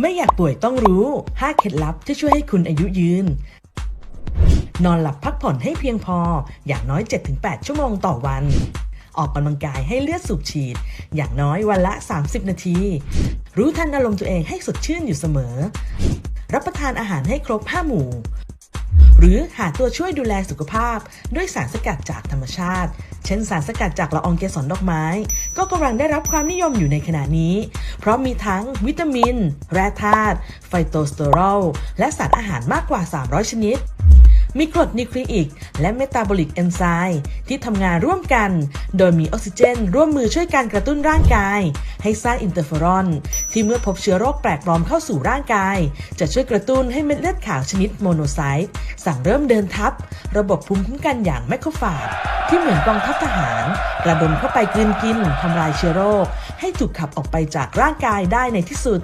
ไม่อยากป่วยต้องรู้ 5 เคล็ดลับที่ช่วยให้คุณอายุยืน นอนหลับพักผ่อนให้เพียงพอ อย่างน้อย 7-8 ชั่วโมงต่อวัน ออกกำลังกายให้เลือดสูบฉีด อย่างน้อยวันละ 30 นาที รู้ทันอารมณ์ตัวเองให้สดชื่นอยู่เสมอ รับประทานอาหารให้ครบ 5 หมู่ หรือหาตัวช่วยดูแลสุขภาพ ด้วยสารสกัดจากธรรมชาติ เช่นสารสกัดจากละอองเกสรดอกไม้ ก็กำลังได้รับความนิยมอยู่ในขณะนี้ เพราะมีทั้งวิตามิน แร่ธาตุ ไฟโตสเตอรอล และสารอาหารมากกว่า 300 ชนิด มีกรดนิวคลีอิก และเมตาบอลิกเอนไซม์ที่ทำงานร่วมกัน โดยมีออกซิเจน ร่วมมือช่วยการกระตุ้นร่างกาย ให้สร้างอินเตอร์เฟอรอน ที่เมื่อพบเชื้อโรคแปลกปลอมเข้าสู่ร่างกาย จะช่วยกระตุ้นให้เม็ดเลือดขาวชนิดโมโนไซต์สั่งเริ่มเดินทับ ระบบภูมิคุ้มกันอย่างแมคโครฟาจ ที่เหมือนกองทัพทหารระดมเข้าไปกลืนกินทำลายเชื้อโรค ให้ถูกขับออกไปจากร่างกายได้ในที่สุด